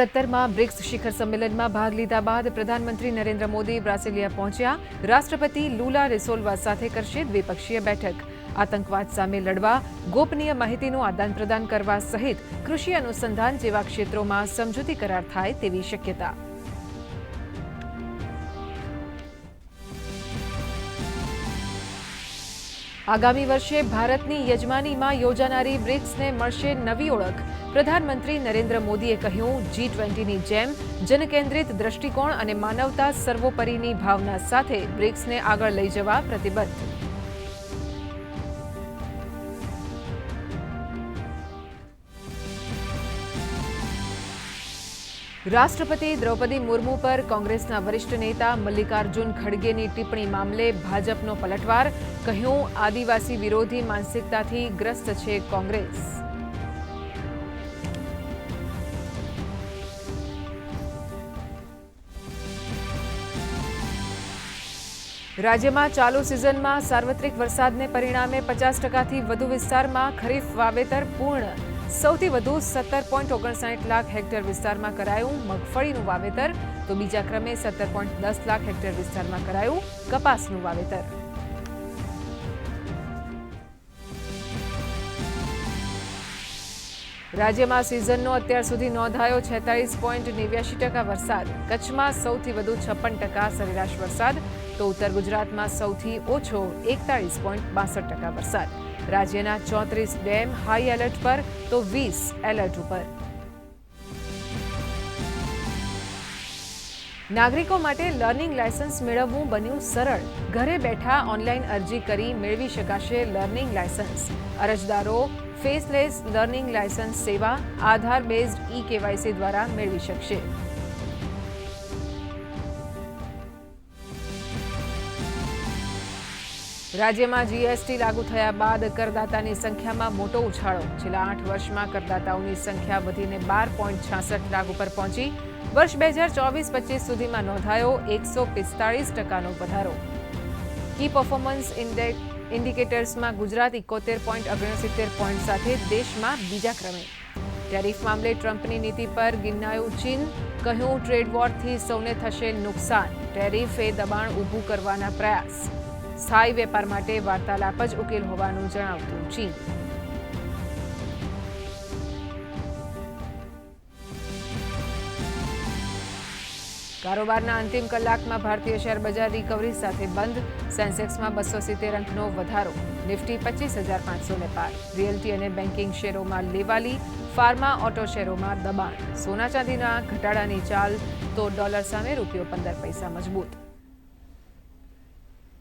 સત્તરમાં બ્રિક્સ શિખર સંમેલનમાં ભાગ લીધા બાદ પ્રધાનમંત્રી નરેન્દ્ર મોદી બ્રાસિલિયા પહોંચ્યા. રાષ્ટ્રપતિ લુલા રિસોલ્વા સાથે કરશે દ્વિપક્ષીય બેઠક. આતંકવાદ સામે લડવા, ગોપનીય માહિતીનું આદાન પ્રદાન કરવા સહિત કૃષિ અનુસંધાન જેવા ક્ષેત્રોમાં સમજૂતી કરાર થાય તેવી શક્યતા. આગામી વર્ષે ભારતની યજમાનીમાં યોજાનારી બ્રિક્સને મળશે નવી ઓળખ. પ્રધાનમંત્રી નરેન્દ્ર મોદીએ કહ્યું જી ટ્વેન્ટીની જેમ જનકેન્દ્રિત દ્રષ્ટિકોણ અને માનવતા સર્વોપરીની ભાવના સાથે બ્રિક્સને આગળ લઈ જવા પ્રતિબદ્ધ. રાષ્ટ્રપતિ દ્રૌપદી મુર્મુ પર કોંગ્રેસના વરિષ્ઠ નેતા મલ્લિકાર્જુન ખડગેની ટિપ્પણી મામલે ભાજપનો પલટવાર, કહ્યું, આદિવાસી વિરોધી માનસિકતાથી ગ્રસ્ત છે કોંગ્રેસ. રાજ્યમાં ચાલુ સિઝનમાં સાર્વત્રિક વરસાદને પરિણામે પચાસ ટકાથી વધુ વિસ્તારમાં ખરીફ વાવેતર પૂર્ણ. સૌથી વધુ સત્તર પોઈન્ટ ઓગણસાઠ લાખ હેક્ટર વિસ્તારમાં કરાયું મગફળીનું વાવેતર, તો બીજા ક્રમે સત્તર પોઈન્ટ દસ લાખ હેક્ટર વિસ્તારમાં કરાયું કપાસનું વાવેતર. રાજ્યમાં સિઝનનો અત્યાર સુધી નોંધાયો છેતાલીસ પોઈન્ટ નેવ્યાશી ટકા વરસાદ. કચ્છમાં સૌથી વધુ છપ્પન ટકા સરેરાશ વરસાદ તો ઉત્તર ગુજરાતમાં સૌથી ઓછો એકતાળીસ પોઈન્ટ બાસઠ ટકા વરસાદ. રાજ્યના ચોત્રીસ ડેમ હાઈ એલર્ટ પર તો વીસ એલર્ટ ઉપર. નાગરિકો માટે લર્નિંગ લાયસન્સ મેળવવું બન્યું સરળ. ઘરે બેઠા ઓનલાઈન અરજી કરી મેળવી શકાશે લર્નિંગ લાયસન્સ. અરજદારો ફેસલેસ લર્નિંગ લાયસન્સ સેવા આધાર બેઝડ ઈ કેવાયસી દ્વારા મેળવી શકશે. રાજ્યમાં જીએસટી લાગુ થયા બાદ કરદાતાની સંખ્યામાં મોટો ઉછાળો. છેલ્લા આઠ વર્ષમાં કરદાતાઓની સંખ્યા વધીને બાર પોઈન્ટ છાસઠ લાખ ઉપર પહોંચી. વર્ષ બે હજાર ચોવીસ પચીસ સુધીમાં નોંધાયો એકસો પિસ્તાળીસ ટકાનો વધારો. કી પર્ફોર્મન્સ ઇન્ડેક્સ ઇન્ડિકેટર્સમાં ગુજરાત ઇકોતેર પોઈન્ટ ઓગણસિત્તેર પોઈન્ટ સાથે દેશમાં બીજા ક્રમે. ટેરિફ મામલે ટ્રમ્પની નીતિ પર ગિન્નાયું ચીન કહ્યું, ટ્રેડ વોરથી સૌને થશે નુકસાન. ટેરિફ એ દબાણ ઊભું કરવાના પ્રયાસ. સ્થાયી વેપાર માટે વાર્તાલાપ જ ઉકેલ હોવાનું જણાવતું ચીન. કારોબારના અંતિમ કલાકમાં ભારતીય શેર બજાર રિકવરી સાથે બંધ. સેન્સેક્સમાં બસો સિત્તેર અંકનો વધારો. નિફ્ટી પચીસ હજાર પાંચસો ને પાર. રિયલ્ટી અને બેન્કિંગ શેરોમાં લેવાલી. ફાર્મા ઓટો શેરોમાં દબાણ. સોના ચાંદીના ઘટાડાની ચાલ તો ડોલર સામે રૂપિયો પંદર પૈસા મજબૂત.